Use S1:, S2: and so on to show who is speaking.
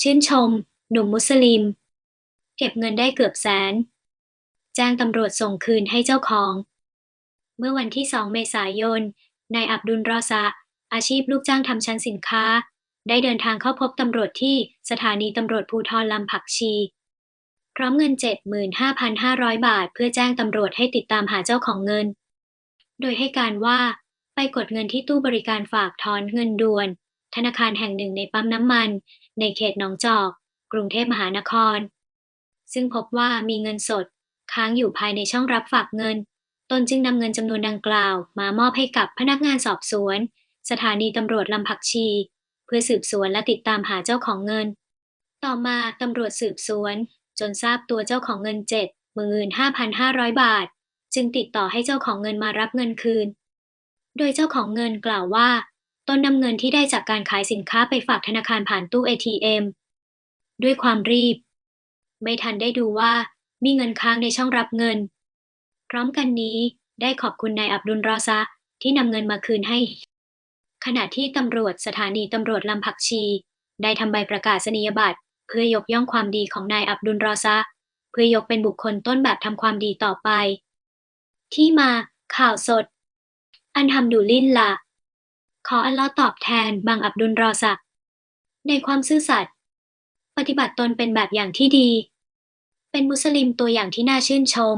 S1: ชื่นชม หนุ่มมุสลิม เก็บเงินได้เกือบแสนแจ้งตำรวจส่งคืนให้เจ้าของ เมื่อวันที่ 2 เมษายน นายอับดุลรอซะอาชีพลูกจ้างทำชั้นสินค้า ได้เดินทางเข้าพบตำรวจที่สถานีตำรวจภูทรลำผักชี พร้อมเงิน 75,500 บาท เพื่อแจ้งตำรวจให้ติดตามหาเจ้าของเงิน โดยให้การว่าไปกดเงินที่ตู้บริการฝากถอนเงินด่วน ธนาคารแห่งหนึ่งในปั๊มน้ำมัน ในเขตหนองจอก กรุงเทพมหานคร ซึ่งพบว่ามีเงินสด ค้างอยู่ภายในช่องรับฝากเงิน ตนจึงนำเงินจำนวนดังกล่าว มามอบให้กับพนักงานสอบสวน สถานีตำรวจลำผักชี เพื่อสืบสวนและติดตามหาเจ้าของเงิน ต่อมาตำรวจสืบสวน จนทราบตัวเจ้าของเงิน75,500บาท จึงติดต่อให้เจ้าของเงินมารับเงินคืน โดยเจ้าของเงินกล่าวว่า ตนนำเงินที่ได้จากการขายสินค้าไปฝากธนาคารผ่านตู้ ATM ด้วยความรีบ ไม่ทันได้ดูว่ามีเงินค้างในช่องรับเงิน พร้อมกันนี้ได้ขอบคุณนายอับดุลรอซะที่นำเงินมาคืนให้ ขณะที่ตำรวจสถานีตำรวจลำผักชี ได้ทำใบประกาศนียบัตร เพื่อยกย่องความดีของนายอับดุลรอซะเพื่อยกเป็นบุคคลต้นแบบทำความดีต่อไป ที่มาข่าวสด อันทำดูลินละข ออัลลอฮ์ตอบแทนบางอับดุลรอสัก ในความซื่อสัตย์ปฏิบัติตนเป็นแบบอย่างที่ดี เป็นมุสลิมตัวอย่างที่น่าชื่นชม